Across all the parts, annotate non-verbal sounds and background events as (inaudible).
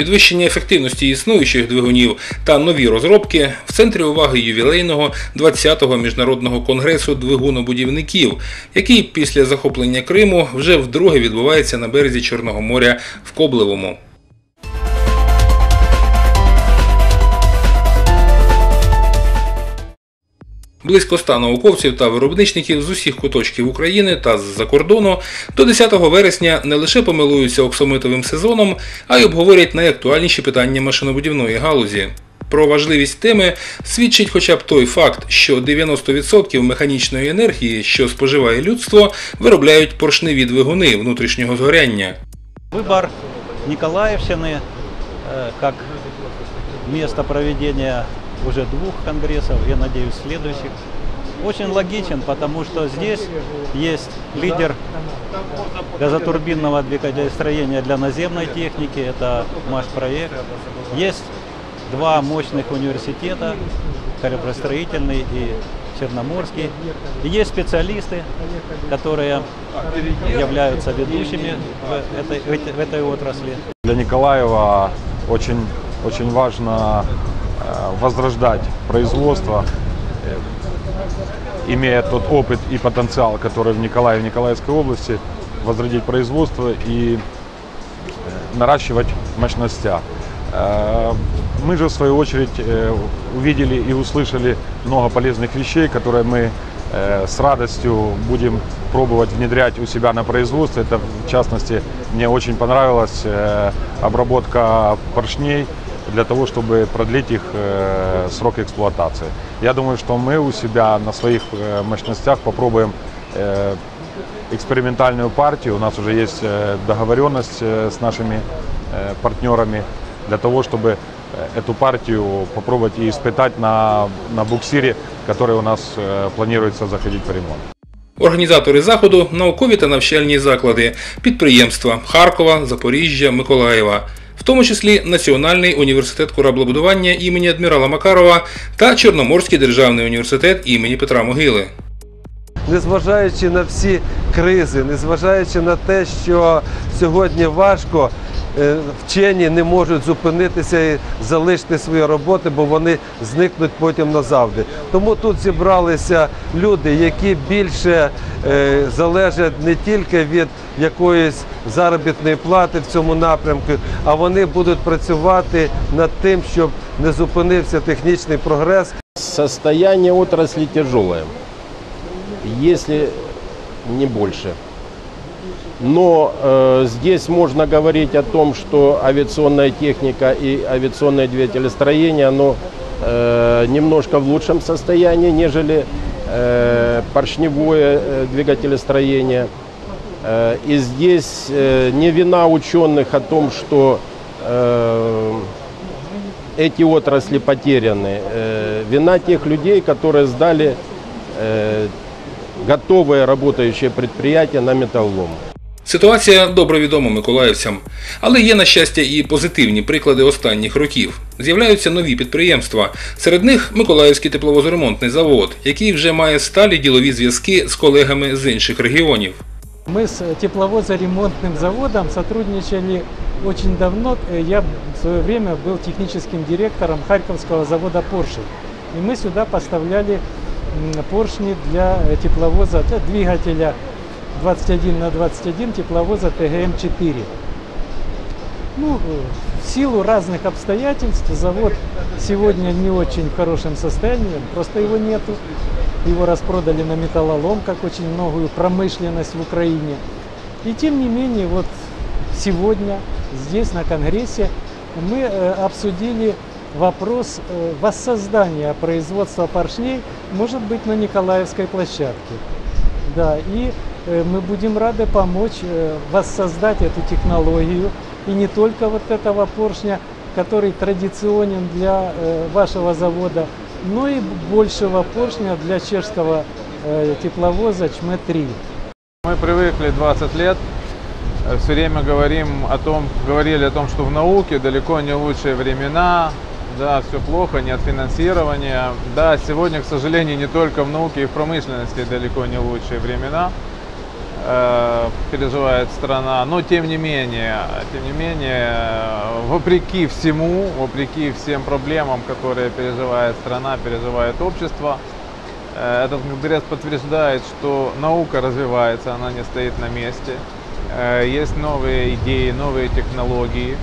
Підвищення ефективності існуючих двигунів та нові розробки в центрі уваги ювілейного 20-го міжнародного конгресу двигунобудівників, який після захоплення Криму вже вдруге відбувається на березі Чорного моря в Коблевому. Близько ста науковців та виробничників з усіх куточків України та з-за кордону до 10 вересня не лише помилуються оксамитовим сезоном, а й обговорять найактуальніші питання машинобудівної галузі. Про важливість теми свідчить хоча б той факт, що 90% механічної енергії, що споживає людство, виробляють поршневі двигуни внутрішнього згоряння. Выбор Николаевщины э, как место проведения уже двух конгрессов, я надеюсь, следующих, очень логичен, потому что здесь есть лидер газотурбинного двигателестроения для наземной техники, это МАШ-проект. Есть два мощных университета, Кораблестроительный и Черноморский. И есть специалисты, которые являются ведущими в этой, в этой- отрасли. Для Николаева очень, очень важно возрождать производство, э, имея тот опыт и потенциал, который в Николаеве, Николаевской области, возродить производство и э, наращивать мощностя. Э, Мы же, в свою очередь, э, увидели и услышали много полезных вещей, которые мы э, с радостью будем пробовать внедрять у себя на производстве. Это, в частности, мне очень понравилась э, обработка поршней для того, чтобы продлить их э, срок эксплуатации. Я думаю, что мы у себя на своих э, мощностях попробуем э, экспериментальную партию. У нас уже есть э, договоренность э, с нашими э, партнерами для того, чтобы э, эту партию попробовать и испытать на, на буксире, который у нас э, планируется заходить в ремонт. Організатори заходу наукові та навчальні заклади, підприємства Харкова, Запоріжжя, Миколаєва, в тому числі Національний університет кораблебудування імені адмірала Макарова та Чорноморський державний університет імені Петра Могили. незважаючи на всі кризи, незважаючи на те, що сьогодні важко, вчені не можуть зупинитися і залишити свої роботи, бо вони зникнуть потім назавжди. Тому тут зібралися люди, які більше е, залежать не тільки від якоїсь заробітної плати в цьому напрямку, а вони будуть працювати над тим, щоб не зупинився технічний прогрес, Состояние отрасли тяжелое, если не больше. Но э, здесь можно говорить о том, что авиационная техника и авиационное двигателестроение, оно э, немножко в лучшем состоянии, нежели э, поршневое э, двигателестроение. Э, и здесь э, не вина ученых о том, что э, эти отрасли потеряны. Э, Вина тех людей, которые сдали э, готовые работающие предприятия на металлолом. Ситуація добре відома миколаївцям, але є, на щастя, і позитивні приклади останніх років. З'являються нові підприємства. Серед них Миколаївський тепловозоремонтний завод, який вже має сталі ділові зв'язки з колегами з інших регіонів. Мы с тепловозоремонтным заводом сотрудничали очень давно. Э, Я в свое время был техническим директором Харьковского завода Porsche. И мы сюда поставляли м, поршни для э, тепловоза, для двигателя 21 на 21 тепловоза ТГМ-4. Ну, в силу разных обстоятельств завод сегодня не очень в хорошем состоянии, просто его нету. Его распродали на металлолом, как очень многую промышленность в Украине. И тем не менее, вот сегодня здесь на Конгрессе мы э, обсудили вопрос э, воссоздания производства поршней, может быть, на Николаевской площадке. Да, и мы будем рады помочь э, воссоздать эту технологию. И не только вот этого поршня, который традиционен для э, вашего завода, но и большего поршня для чешского э, тепловоза ЧМ-3. Мы привыкли 20 лет, э, все время говорим о том, говорили о том, что в науке далеко не лучшие времена, да, все плохо, нет финансирования. Да, сегодня, к сожалению, не только в науке и в промышленности далеко не лучшие времена. Э, переживает страна, но тем не менее, тем не менее, э, вопреки всему, вопреки всем проблемам, которые переживает страна, переживает общество, э, этот конгресс подтверждает, что наука развивается, она не стоит на месте, есть новые идеи, новые технологии.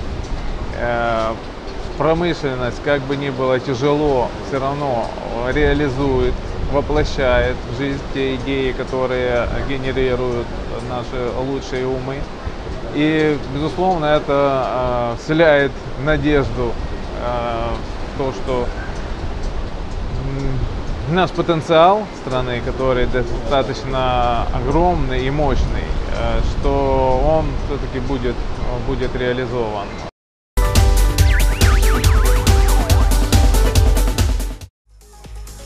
Промышленность, как бы ни было тяжело, все равно реализует, воплощает в жизнь те идеи, которые генерируют наши лучшие умы. И, безусловно, это э, вселяет надежду э, в то, что наш потенциал страны, который достаточно огромный и мощный, э, что он все-таки будет, будет реализован.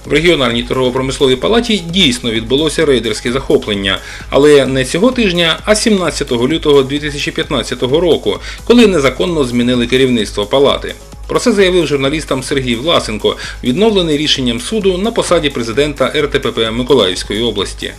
В регіональній торгово-промисловій палаті дійсно відбулося рейдерське захоплення, але не цього тижня, а 17 лютого 2015 року, коли незаконно змінили керівництво палати. Про це заявив журналістам Сергій Власенко, відновлений рішенням суду на посаді президента РТПП Миколаївської області.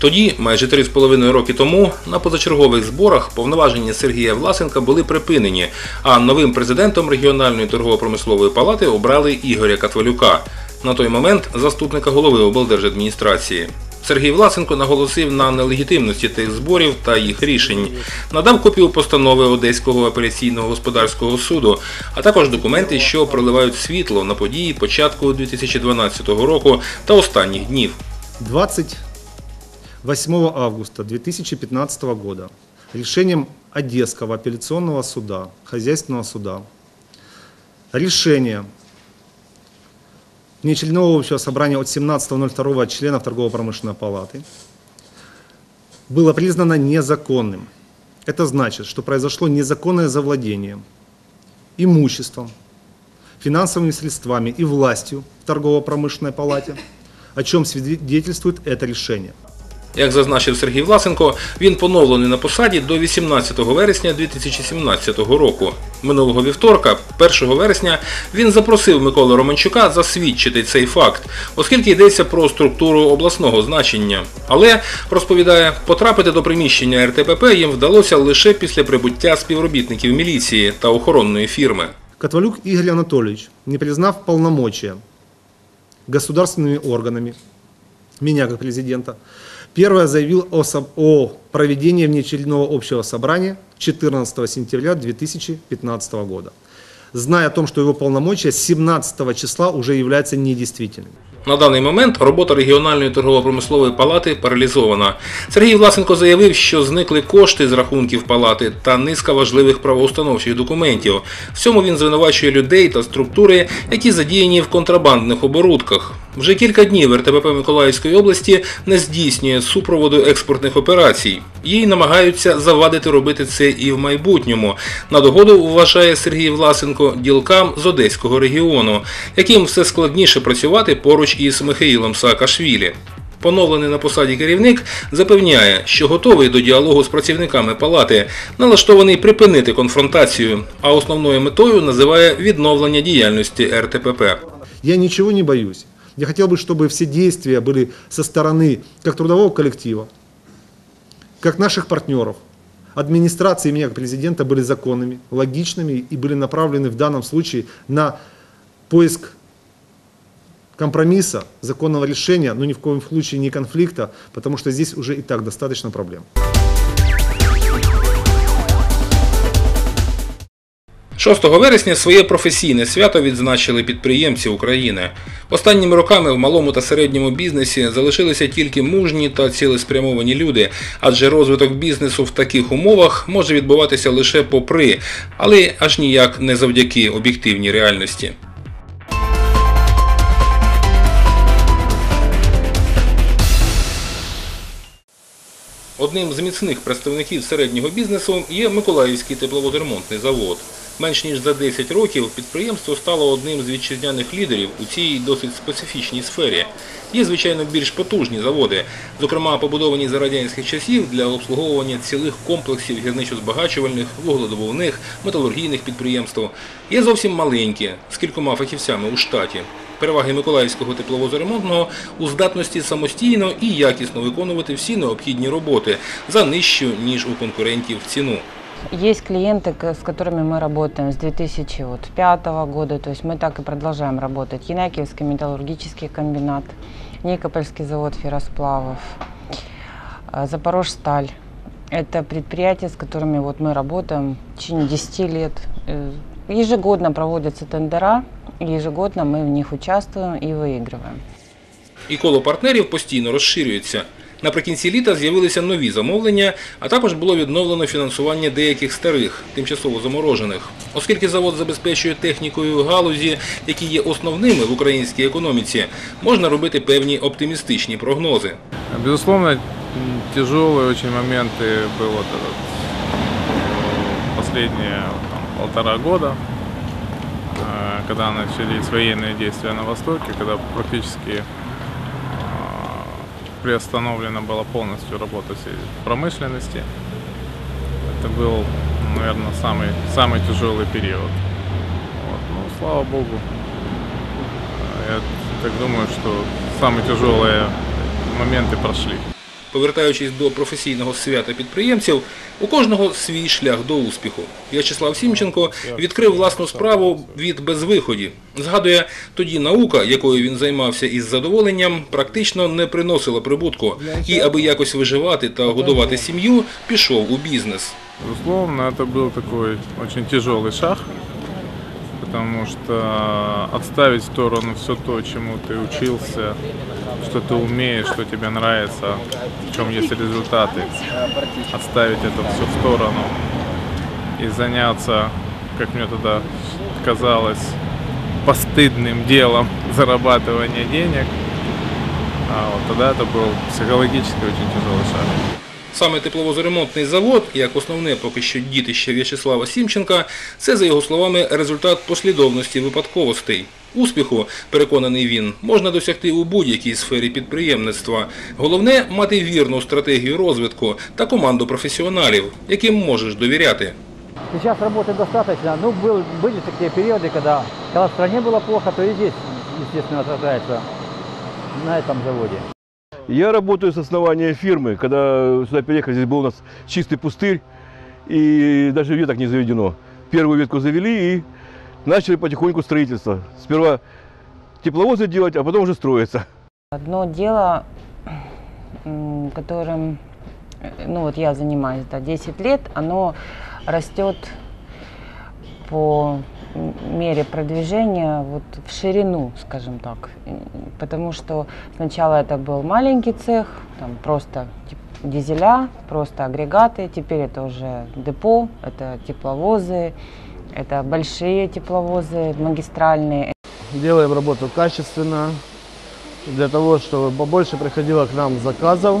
Тоді, майже 3,5 роки тому, на позачергових зборах повноваження Сергія Власенка були припинені, а новим президентом регіональної торгово-промислової палати обрали Ігоря Катвалюка, на той момент заступника голови облдержадміністрації. Сергій Власенко наголосив на нелегітимності тих зборів та їх рішень, надав копію постанови Одеського апеляційного господарського суду, а також документи, що проливають світло на події початку 2012 року та останніх днів. 28 августа 2015 года решением Одесского апелляционного суда, хозяйственного суда, решение внеочередного общего собрания от 17.02 членов Торгово-промышленной палаты было признано незаконным. Это значит, что произошло незаконное завладение имуществом, финансовыми средствами и властью в торгово-промышленной палате, о чем свидетельствует это решение. Як зазначив Сергій Власенко, він поновлений на посаді до 18 вересня 2017 року. Минулого вівторка, 1 вересня, він запросив Миколу Романчука засвідчити цей факт, оскільки йдеться про структуру обласного значення. Але, розповідає, потрапити до приміщення РТПП їм вдалося лише після прибуття співробітників міліції та охоронної фірми. Котвалюк Игорь Анатольевич, не признав полномочия государственными органами, меня как президента, первое заявил о, о проведении внеочередного общего собрания 14 сентября 2015 года, зная о том, что его полномочия 17 числа уже являются недействительными. На даний момент робота регіональної торгово-промислової палати паралізована. Сергій Власенко заявив, що зникли кошти з рахунків палати та низка важливих правоустановчих документів. В цьому він звинувачує людей та структури, які задіяні в контрабандних оборудках. Вже кілька днів РТПП Миколаївської області не здійснює супроводу експортних операцій. Їй намагаються завадити робити це і в майбутньому. На догоду вважає Сергій Власенко ділкам з Одеського регіону, яким все складніше працювати поруч із Михаїлом Саакашвілі. Поновлений на посаді керівник запевняє, що готовий до діалогу з працівниками палати, налаштований припинити конфронтацію, а основною метою називає відновлення діяльності РТПП. Я ничего не боюсь. Я хотел бы, чтобы все действия были со стороны как трудового коллектива, как наших партнеров, администрации меня как президента были законными, логичными и были направлены в данном случае на поиск компромисса, законного решения, но ни в коем случае не конфликта, потому что здесь уже и так достаточно проблем. 6 вересня своє професійне свято відзначили підприємці України. Останніми роками в малому та середньому бізнесі залишилися тільки мужні та цілеспрямовані люди, адже розвиток бізнесу в таких умовах може відбуватися лише попри, але аж ніяк не завдяки об'єктивній реальності. Одним з міцних представників середнього бізнесу є Миколаївський тепловозремонтний завод. Менш ніж за 10 років підприємство стало одним з вітчизняних лідерів у цій досить специфічній сфері. Є, звичайно, більш потужні заводи, зокрема побудовані за радянських часів для обслуговування цілих комплексів гірничо-збагачувальних, вугледобувних, металургійних підприємств. Є зовсім маленькі, з кількома фахівцями у штаті. Переваги Миколаївського тепловозоремонтного у здатності самостійно і якісно виконувати всі необхідні роботи за нижчу, ніж у конкурентів ціну. Есть клиенты, к- с которыми мы работаем с 2005 года, то есть мы так и продолжаем работать. Янакиевский металлургический комбинат, Никопольский завод ферросплавов, э, Запорожсталь. Это предприятия, с которыми вот мы работаем в течение 10 лет. Э, Ежегодно проводятся тендера, и ежегодно мы в них участвуем и выигрываем. І коло партнерів постійно розширюється. Наприкінці літа з'явилися нові замовлення, а також було відновлено фінансування деяких старих, тимчасово заморожених. Оскільки завод забезпечує технікою галузі, які є основними в українській економіці, можна робити певні оптимістичні прогнози. Безусловно, м, тяжелые очень моменты был вот этот, э, последние там, полтора года, э, когда начались военные действия на Востоке, когда практически э, приостановлена была полностью работа всей промышленности. Это был, наверное, самый, самый тяжелый период. Вот. Ну, слава богу, я так думаю, что самые тяжелые моменты прошли. Повертаючись до професійного свята підприємців, у кожного свій шлях до успіху. В'ячеслав Сімченко відкрив власну справу від безвиході. Згадує, тоді наука, якою він займався із задоволенням, практично не приносила прибутку. І аби якось виживати та годувати сім'ю, пішов у бізнес. Безусловно, это был такой очень тяжелый шаг, потому что отставить в сторону все то, чему ты учился, что ты умеешь, что тебе нравится, в чем есть результаты, отставить это все в сторону и заняться, как мне тогда казалось, постыдным делом (laughs) зарабатывания денег, а вот тогда это был психологически очень тяжелый шаг. Саме тепловозоремонтний завод, як основне поки що дітище В'ячеслава Сімченка, це, за його словами, результат послідовності випадковостей. Успіху, переконаний він, можна досягти у будь-якій сфері підприємництва. Головне – мати вірну стратегію розвитку та команду професіоналів, яким можеш довіряти. Сейчас работы достаточно. Ну, был, были такие периоды, когда, когда в стране было плохо, то и здесь, естественно, отражается на этом заводе. Я работаю с основания фирмы. Когда сюда переехали, здесь был у нас чистый пустырь, и даже веток не заведено. Первую ветку завели и начали потихоньку строительство. Сперва тепловозы делать, а потом уже строиться. Одно дело, которым ну вот я занимаюсь да, 10 лет, оно растет по мере продвижения вот в ширину, скажем так. Потому что сначала это был маленький цех, там просто дизеля, просто агрегаты, теперь это уже депо, это тепловозы, это большие тепловозы магистральные, делаем работу качественно, для того, чтобы побольше приходило к нам заказов,